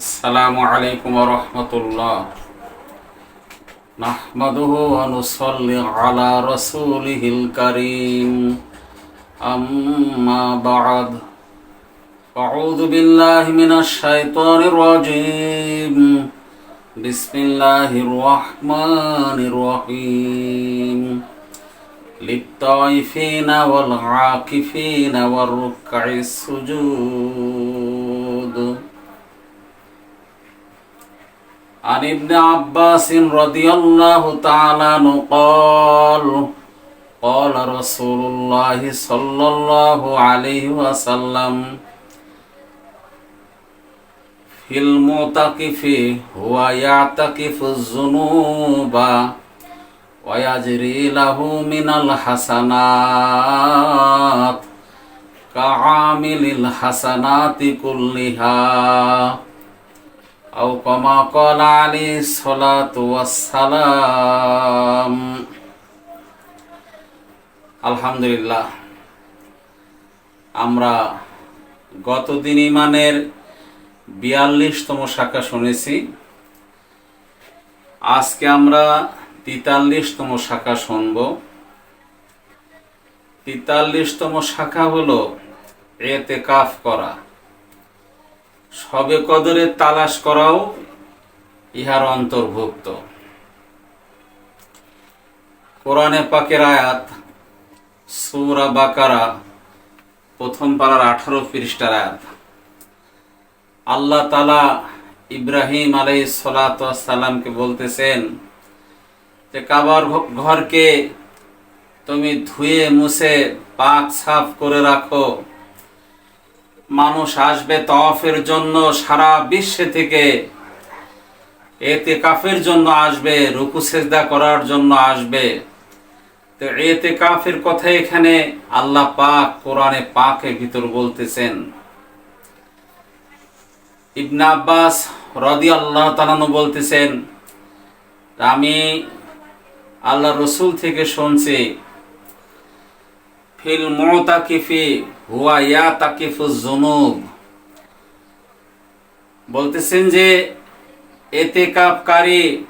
السلام عليكم ورحمة الله نحمده ونصلي على رسوله الكريم أما بعد أعوذ بالله من الشيطان الرجيم بسم الله الرحمن الرحيم للطائفين والعاكفين والركع السجود عن ابن عباس رضي الله تعالى عنه قال قال رسول الله صلى الله عليه وسلم في المعتكف هو يعتكف الذنوب ويجري له من الحسنات كعامل الحسنات كلها أو كما قال عليه الصلاة والسلام আলহামদুলিল্লাহ আমরা গতদিন ইমানের বিয়াল্লিশতম শাখা শুনেছি আজকে আমরা তেতাল্লিশতম শাখা শুনব তেতাল্লিশতম শাখা হলো এতে কাফ করা সবে কদরে তালাশ করাও ইহার অন্তর্ভুক্ত। কোরআনে পাকের আয়াত, সৌরা বাকারা, প্রথম পাড়ার আঠারো পৃষ্ঠার আয়াত। আল্লাহ তালা ইব্রাহিম আলাই সালাতামকে বলতেছেন যে, কাবার ঘরকে তুমি ধুয়ে মুছে পাক সাফ করে রাখো। মানুষ আসবে তফের জন্য সারা বিশ্বে থেকে। এতে কাফের জন্য আসবে, রুকু, সেজদা করার জন্য আসবে। তো এতে কাফের কথা এখানে আল্লাহ পাক কোরআনে পাকের ভিতর বলতেছেন। ইবনা আব্বাস রদি আল্লাহ তালানু বলতেছেন, আমি আল্লাহ রসুল থেকে শুনছি, ফিল মোতাকিফি হুয়া ইয়া তাকিফুজ বলতেছেন যে এতে কাপকারী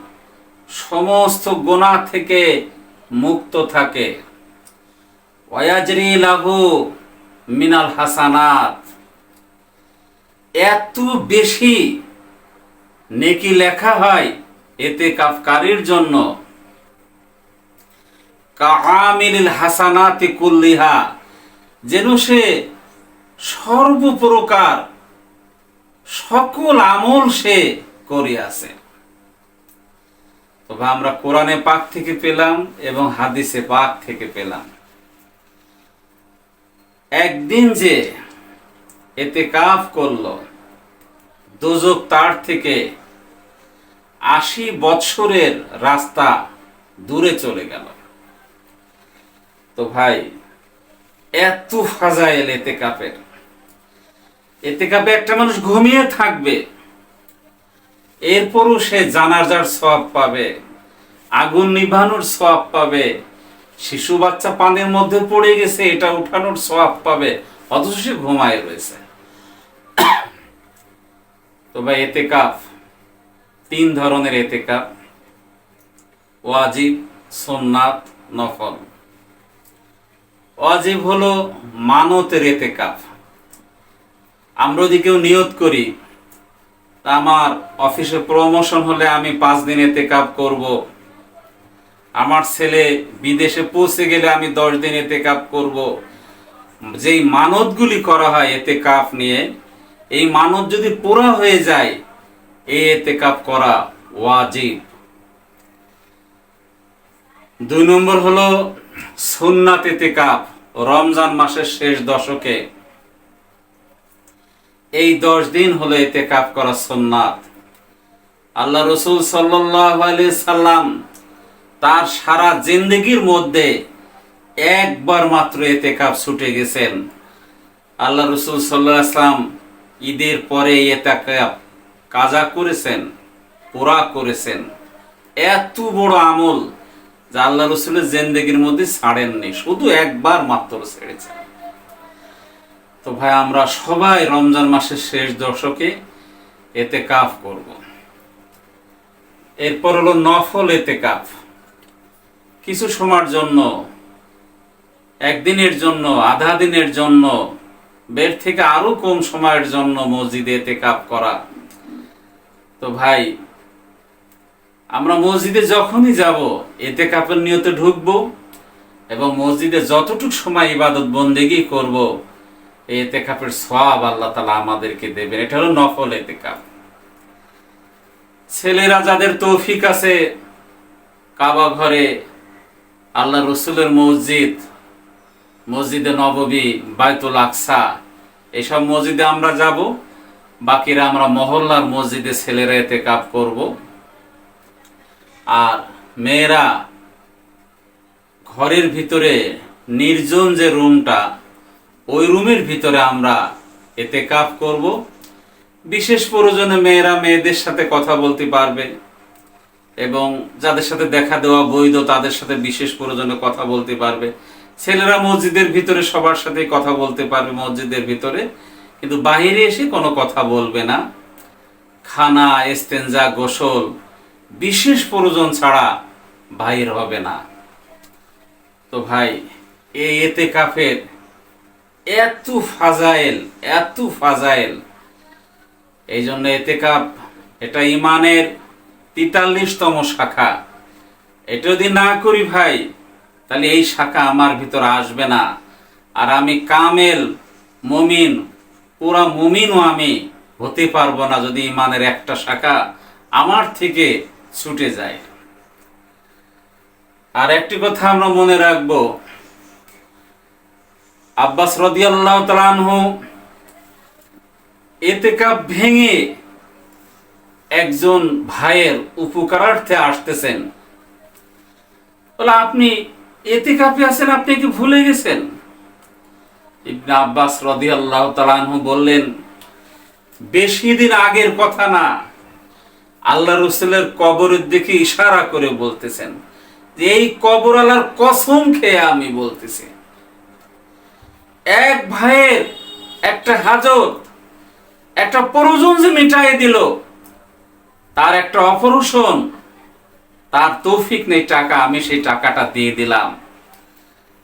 সমস্ত গোনা থেকে মুক্ত থাকে। ওয়াজরি লাহু মিনাল হাসানাত। এত বেশি নেকি লেখা হয় এতে কাফকারীর জন্য। কাহামিল হাসানাতি কুল্লিহা। যেন সে সর্বপ্রকার সকল আমল সে করিয়াছে তবে আমরা কোরআনে পাক থেকে পেলাম এবং হাদিসে পাক থেকে পেলাম। একদিন যে এতে কাফ করল, দোজক তার থেকে আশি বৎসরের রাস্তা দূরে চলে গেল। তো ভাই এত ফাজাইল এতে কাপের। এতে কাপে একটা মানুষ ঘুমিয়ে থাকবে। এরপরও সে জানাজার সব পাবে, আগুন নিভানোর সব পাবে, শিশু বাচ্চা পানির মধ্যে পড়ে গেছে, এটা উঠানোর সব পাবে, অথচ সে ঘুমায় রয়েছে। তো ভাই, এতে কাপ, তিন ধরনের এতে কাপ, ওয়াজিব সোননাথ নফল। ওয়াজিব হলো মানতের এতে কাপ আমরা যদি কেউ নিয়ত করি আমার অফিসে প্রমোশন হলে আমি পাঁচ দিন এতে কাপ করব। আমার ছেলে বিদেশে পৌঁছে গেলে আমি দশ দিন এতে কাপ করব। যেই মানতগুলি করা হয় এতে কাপ নিয়ে, এই মানত যদি পুরা হয়ে যায়, এই এতে কাপ করা ওয়াজিব। দুই নম্বর হলো সুন্নাত এতে কাপ রমজান মাসের শেষ দশকে। এই দশ দিন হলো এতে কাপ করা সুন্নাত। আল্লাহ রসুল সাল্লাম তার সারা জিন্দগির মধ্যে একবার মাত্র এতে কাপ ছুটে গেছেন। আল্লাহ রসুল সাল্লাহ ঈদের পরে এতে কাপ কাজা করেছেন, পুরা করেছেন। এত বড় আমল যা আল্লাহ রসুলের জেন্দেগির মধ্যে ছাড়েননি, শুধু একবার মাত্র ছেড়েছেন। তো ভাই, আমরা সবাই রমজান মাসের শেষ দশকে এতে কাফ করব। এরপর হলো নফল এতে কাফ কিছু সময়ের জন্য, একদিনের জন্য, আধা দিনের জন্য, বের থেকে আরও কম সময়ের জন্য মসজিদে এতে কাপ করা। তো ভাই আমরা মসজিদে যখনই যাব এতে কাপের নিয়তে ঢুকবো এবং মসজিদে যতটুকু সময় ইবাদত বন্দেগি করব এতে কাপের সব আল্লাহ তালা আমাদেরকে দেবেন। এটা হলো নফল এতে কাপ ছেলেরা যাদের তৌফিক আছে, কাবা ঘরে আল্লাহ রসুলের মসজিদ, মসজিদে নববী বায়তুল আকসা, এসব মসজিদে আমরা যাব, বাকিরা আমরা মহল্লার মসজিদে ছেলেরা এতে কাপ করব। আর মেয়েরা ঘরের ভিতরে নির্জন যে রুমটা, ওই রুমের ভিতরে আমরা এতে কাপ করব। বিশেষ প্রয়োজনে মেয়েরা মেয়েদের সাথে কথা বলতে পারবে এবং যাদের সাথে দেখা দেওয়া বৈধ, তাদের সাথে বিশেষ প্রয়োজনে কথা বলতে পারবে। ছেলেরা মসজিদের ভিতরে সবার সাথে কথা বলতে পারবে মসজিদের ভিতরে, কিন্তু বাহিরে এসে কোনো কথা বলবে না। খানা, এস্তেঞ্জা, গোসল বিশেষ প্রয়োজন ছাড়া বাহির হবে না। তো ভাই এই এতে কাফের এত ফাজাইল এত ফাজাইল। এই জন্য এতে কাপ এটা ইমানের তেতাল্লিশতম শাখা। এটা যদি না করি ভাই, তাহলে এই শাখা আমার ভিতর আসবে না। আর আমি কামেল, মমিন, পুরা মমিনও আমি হতে পারব না যদি ইমানের একটা শাখা আমার থেকে ছুটে যায় আর একটি কথা আমরা মনে রাখব, আব্বাস রদিয়াল্লাহ তালানহু এতেকাপ ভেঙে একজন ভাইয়ের উপকারার্থে আসতেছেন। বলে, আপনি এতে কাপে আছেন, আপনি কি ভুলে গেছেন? ইবনে আব্বাস রদি আল্লাহ তালানহু বললেন, বেশি দিন আগের কথা না। আল্লাহ রসুলের কবরের দিকে ইশারা করে বলতেছেন, এই কবর আল্লাহর কসম খেয়ে আমি বলতেছি। এক ভাইয়ের একটা হাজত, একটা প্রয়োজন যে মিটাই দিল, তার একটা অপারেশন, তার তৌফিক নেই টাকা, আমি সেই টাকাটা দিয়ে দিলাম।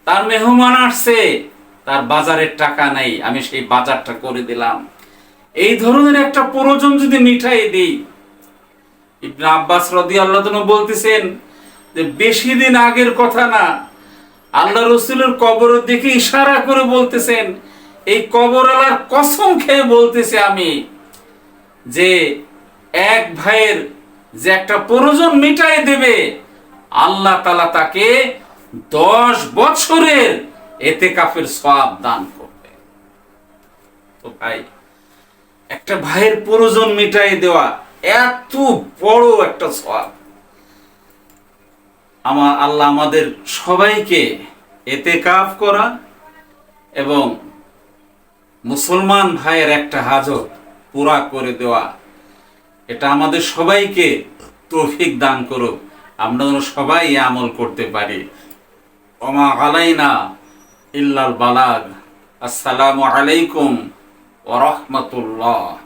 তার মেহমান আসছে, তার বাজারের টাকা নেই, আমি সেই বাজারটা করে দিলাম। এই ধরনের একটা প্রয়োজন যদি মিঠাই দিই ইবনে আব্বাস রদি আল্লাহ বলতেছেন যে বেশি দিন আগের কথা না, আল্লাহ রসুলের কবরের দিকে ইশারা করে বলতেছেন, এই কসম খেয়ে বলতেছে আমি যে এক ভাইয়ের যে একটা প্রয়োজন মিটাই দেবে, আল্লাহ তালা তাকে দশ বছরের এতে কাফের সব দান করবে। তো ভাই, একটা ভাইয়ের প্রয়োজন মিটাই দেওয়া এত বড় একটা সব আমার আল্লাহ আমাদের সবাইকে এতে কাফ করা এবং মুসলমান ভাইয়ের একটা হাজত পুরা করে দেওয়া। এটা আমাদের সবাইকে তৌফিক দান করুক। আমরা যেন সবাই আমল করতে পারি। ওমা আলাইনা ইল্লাল বালাগ। আসসালামু আলাইকুম ওরহমতুল্লাহ